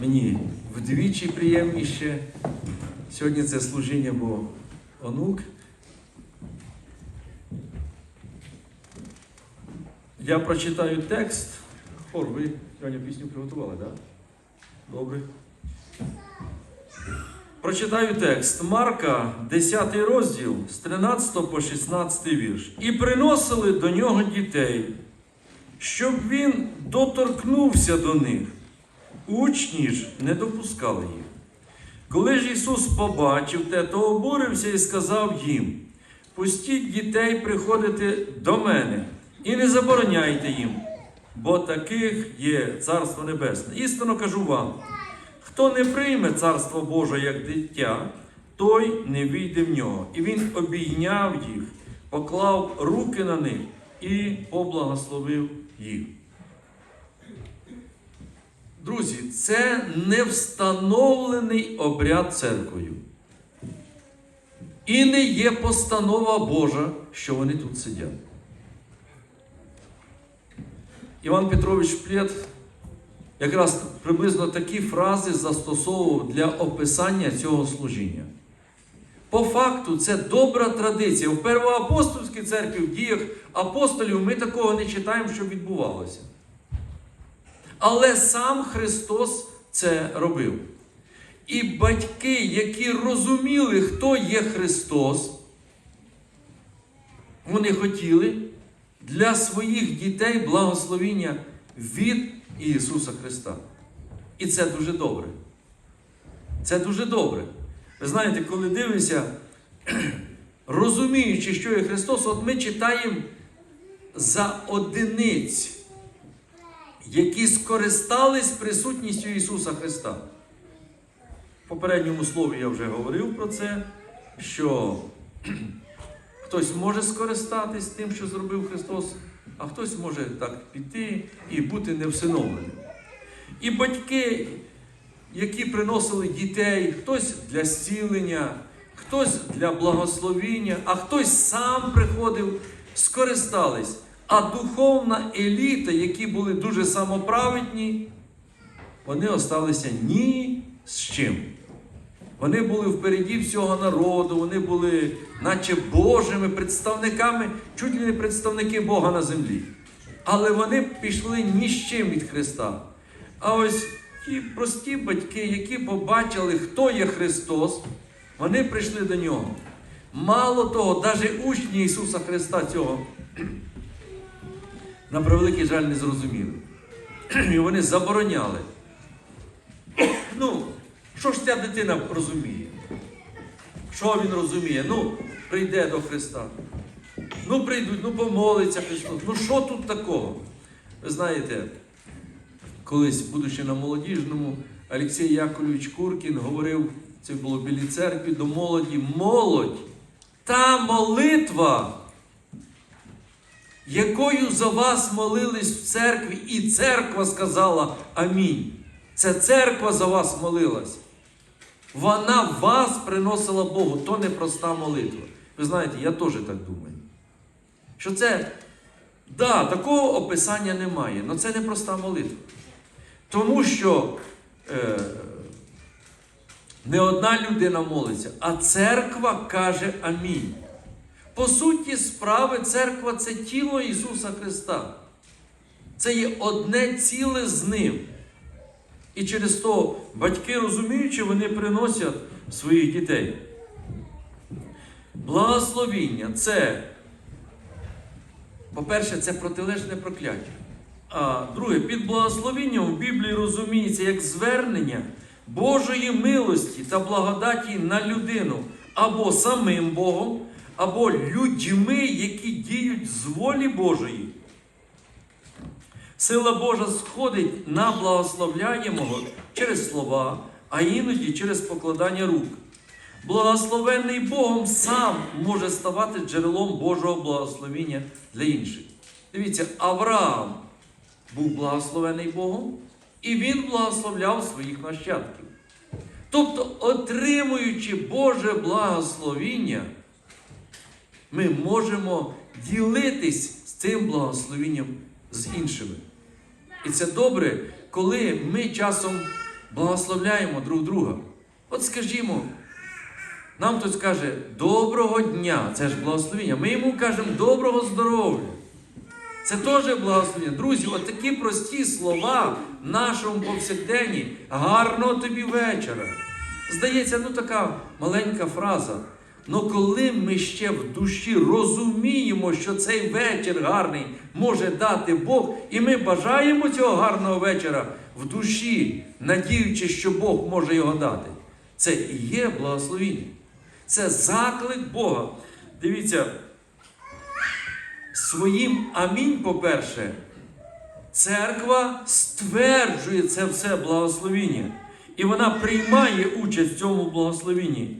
Мені вдвічі приємніше. Сьогодні це служіння, бо онук. Я прочитаю текст. Хор, ви сьогодні пісню приготували, так? Да? Добре. Прочитаю текст Марка, 10 розділ з 13 по 16 вірш. І приносили до нього дітей, щоб він доторкнувся до них. Учні ж не допускали їх. Коли ж Ісус побачив те, то обурився і сказав їм: Пустіть дітей приходити до мене і не забороняйте їм, бо таких є Царство Небесне. Істинно кажу вам. Хто не прийме Царство Боже як дитя, той не війде в нього. І він обійняв їх, поклав руки на них і поблагословив їх. Друзі, це не встановлений обряд церквою. І не є постанова Божа, що вони тут сидять. Іван Петрович Плєт якраз приблизно такі фрази застосовував для описання цього служіння. По факту, це добра традиція. В первоапостольській церкві, в діях апостолів, ми такого не читаємо, що відбувалося. Але сам Христос це робив. І батьки, які розуміли, хто є Христос, вони хотіли для своїх дітей благословіння від Ісуса Христа. І це дуже добре. Це дуже добре. Ви знаєте, коли дивишся, розуміючи, що є Христос, от ми читаємо за одиниць, які скористались присутністю Ісуса Христа. В попередньому слові я вже говорив про це, що хтось може скористатись тим, що зробив Христос, а хтось може так піти і бути невсиновленим. І батьки, які приносили дітей, хтось для зцілення, хтось для благословіння, а хтось сам приходив, скористались. А духовна еліта, які були дуже самоправедні, вони осталися ні з чим. Вони були впереді всього народу, вони були, наче Божими представниками, чуть ли не представники Бога на землі. Але вони пішли ні з чим від Христа. А ось ті прості батьки, які побачили, хто є Христос, вони прийшли до нього. Мало того, навіть учні Ісуса Христа цього, на превеликий жаль, не зрозуміли. І вони забороняли. Ну, що ж ця дитина розуміє? Що він розуміє? Ну, прийде до Христа. Ну, прийдуть, ну помолиться Христос. Ну що тут такого? Ви знаєте, колись, будучи на молодіжному, Олексій Яковлевич Куркін говорив, це було в Білій церкві, до молоді, молодь, та молитва, якою за вас молились в церкві, і церква сказала Амінь. Це церква за вас молилась. Вона вас приносила Богу, то не проста молитва. Ви знаєте, я теж так думаю. Що це, да, такого описання немає, але це не проста молитва. Тому що е, не одна людина молиться, а церква каже Амінь. По суті, справи, церква це тіло Ісуса Христа. Це є одне ціле з Ним. І через то батьки, розуміючи, вони приносять своїх дітей. Благословіння це, по-перше, це протилежне прокляття. А друге, під благословінням в Біблії розуміється як звернення Божої милості та благодаті на людину або самим Богом, або людьми, які діють з волі Божої. Сила Божа сходить на благословляємого через слова, а іноді через покладання рук. Благословенний Богом сам може ставати джерелом Божого благословіння для інших. Дивіться, Авраам був благословений Богом, і він благословляв своїх нащадків. Тобто, отримуючи Боже благословіння, ми можемо ділитись з цим благословінням з іншими. І це добре, коли ми часом благословляємо друг друга. От скажімо, нам хтось каже доброго дня, це ж благословення. Ми йому кажемо доброго здоров'я. Це теж благословення. Друзі, от такі прості слова в нашому повсякденні. Гарного тобі вечора. Здається, ну така маленька фраза. Но коли ми ще в душі розуміємо, що цей вечір гарний може дати Бог, і ми бажаємо цього гарного вечора в душі, надіючись, що Бог може його дати, це і є благословіння. Це заклик Бога. Дивіться, своїм амінь, по-перше, церква стверджує це все благословіння. І вона приймає участь в цьому благословенні.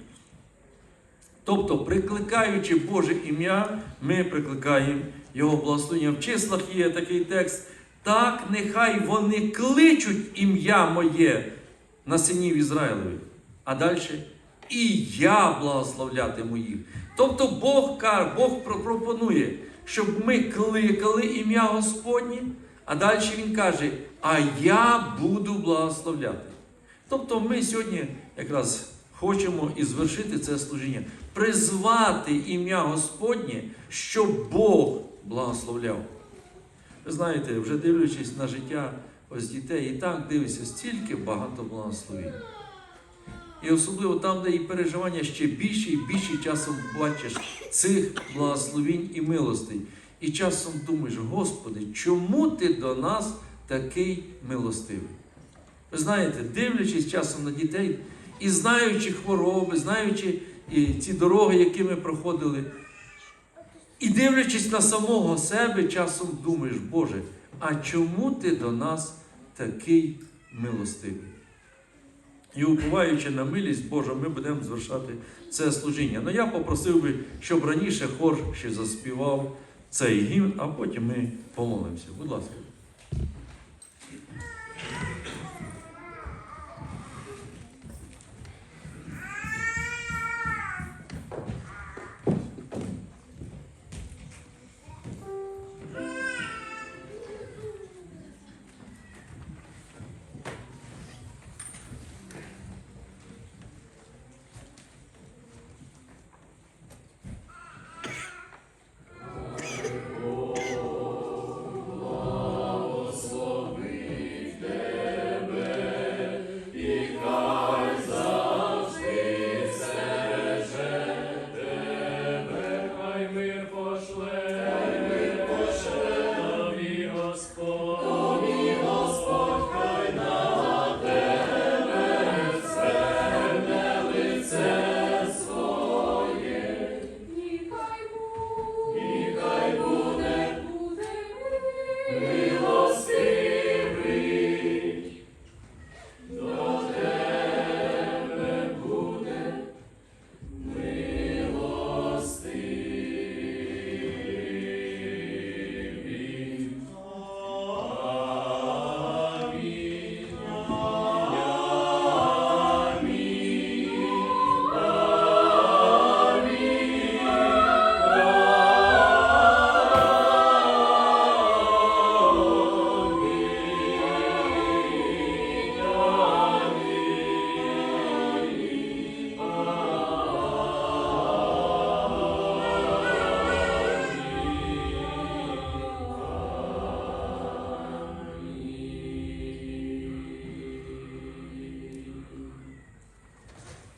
Тобто, прикликаючи Боже ім'я, ми прикликаємо Його благословення. В числах є такий текст. Так нехай вони кличуть ім'я моє на синів Ізраїлеві. А далі і я благословлятиму їх. Тобто Бог каже, Бог пропонує, щоб ми кликали ім'я Господнє, а далі Він каже, а я буду благословляти. Тобто ми сьогодні якраз хочемо і звершити це служіння, призвати ім'я Господнє, щоб Бог благословляв. Ви знаєте, вже дивлячись на життя ось дітей, і так дивишся, стільки багато благословень. І особливо там, де і переживання ще більше і більше часом бачиш цих благословінь і милостей. І часом думаєш, Господи, чому ти до нас такий милостивий? Ви знаєте, дивлячись часом на дітей і знаючи хвороби, знаючи і ці дороги, які ми проходили, і дивлячись на самого себе, часом думаєш, Боже, а чому ти до нас такий милостивий? І уповаючи на милість Божу, ми будемо звершати це служіння. Ну я попросив би, щоб раніше хор ще заспівав цей гімн, а потім ми помолимося. Будь ласка.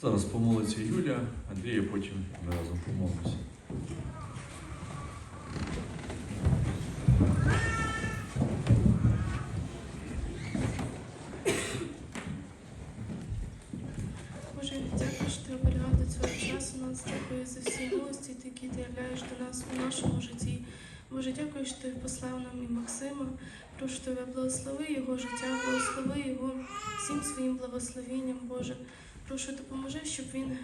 Зараз помолиться Юля, Андрія, потім ми разом помолимося. Боже, дякую, що ти оберігав до цього часу нас. Дякую за всі милості, які ти являєш до нас у нашому житті. Боже, дякую, що ти послав нам і Максима. Прошу тебе, благослови його життя, благослови його всім своїм благословенням, Боже. Прошу, допоможи, щоб він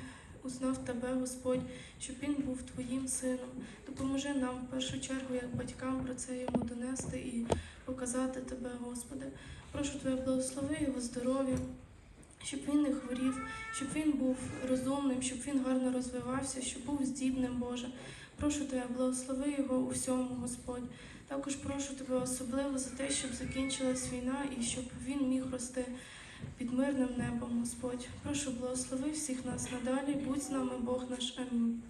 узнав тебе, Господь, щоб він був твоїм сином. Допоможи нам в першу чергу, як батькам, про це йому донести і показати тебе, Господи. Прошу тебе, благослови його здоров'я щоб він не хворів, щоб він був розумним, щоб він гарно розвивався, щоб був здібним, Боже. Прошу тебе, благослови його у всьому, Господь. Також прошу тебе особливо за те, щоб закінчилась війна і щоб він міг рости під мирним небом, Господь. Прошу благослови всіх нас надалі. Будь з нами, Бог наш. Амінь.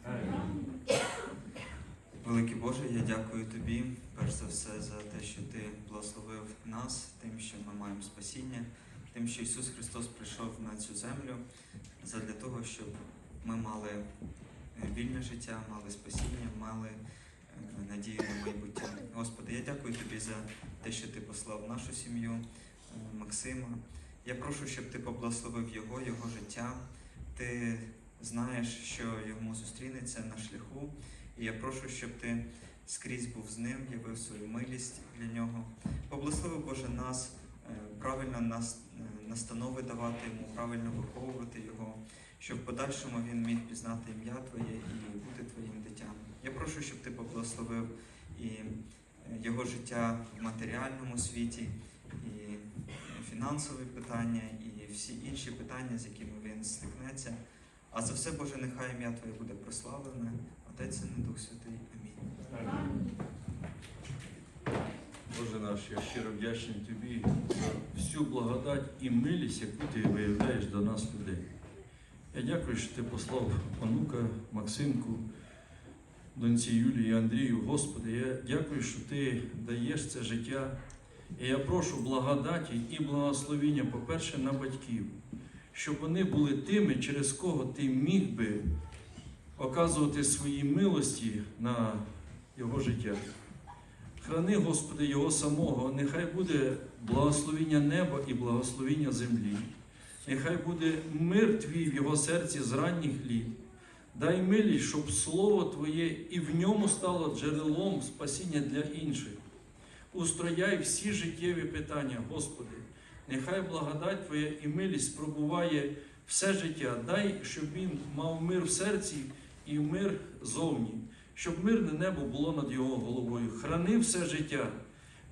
Великий Боже, я дякую тобі, перш за все, за те, що ти благословив нас, тим, що ми маємо спасіння, тим, що Ісус Христос прийшов на цю землю задля того, щоб ми мали е, вільне життя, мали спасіння, мали е, надію на майбуття. Господи, я дякую тобі за те, що ти послав нашу сім'ю е, Максима. Я прошу, щоб ти поблагословив його, його життя. Ти знаєш, що йому зустрінеться на шляху. І я прошу, щоб ти скрізь був з ним, явив свою милість для нього. Поблагослови Боже нас, е, правильно нас е, настанови давати йому, правильно виховувати його, щоб в подальшому він міг пізнати ім'я Твоє і бути Твоїм дитям. Я прошу, щоб ти поблагословив і е, його життя в матеріальному світі, і фінансові питання, і всі інші питання, з якими він стикнеться. А за все, Боже, нехай ім'я Твоє буде прославлене, Отець і Дух Святий. Амінь. Боже наш, я щиро вдячний Тобі за всю благодать і милість, яку ти виявляєш до нас людей. Я дякую, що ти послав онука, Максимку, доньці Юлії Андрію. Господи, я дякую, що ти даєш це життя. І я прошу благодаті і благословіння, по-перше, на батьків, щоб вони були тими, через кого ти міг би оказувати свої милості на його життя. Храни, Господи, Його самого, нехай буде благословіння неба і благословіння землі. Нехай буде мир Твій в його серці з ранніх літ. Дай милість, щоб Слово Твоє і в ньому стало джерелом спасіння для інших. Устрояй всі життєві питання, Господи. Нехай благодать Твоя і милість пробуває все життя. Дай, щоб він мав мир в серці і мир зовні щоб мирне небо було над його головою. Храни все життя.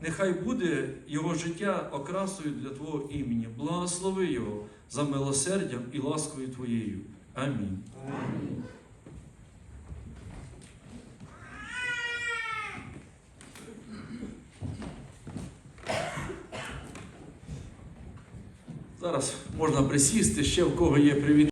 Нехай буде його життя окрасою для Твого імені. Благослови його за милосердям і ласкою Твоєю. Амінь. Зараз можна присісти, ще в кого є привіт.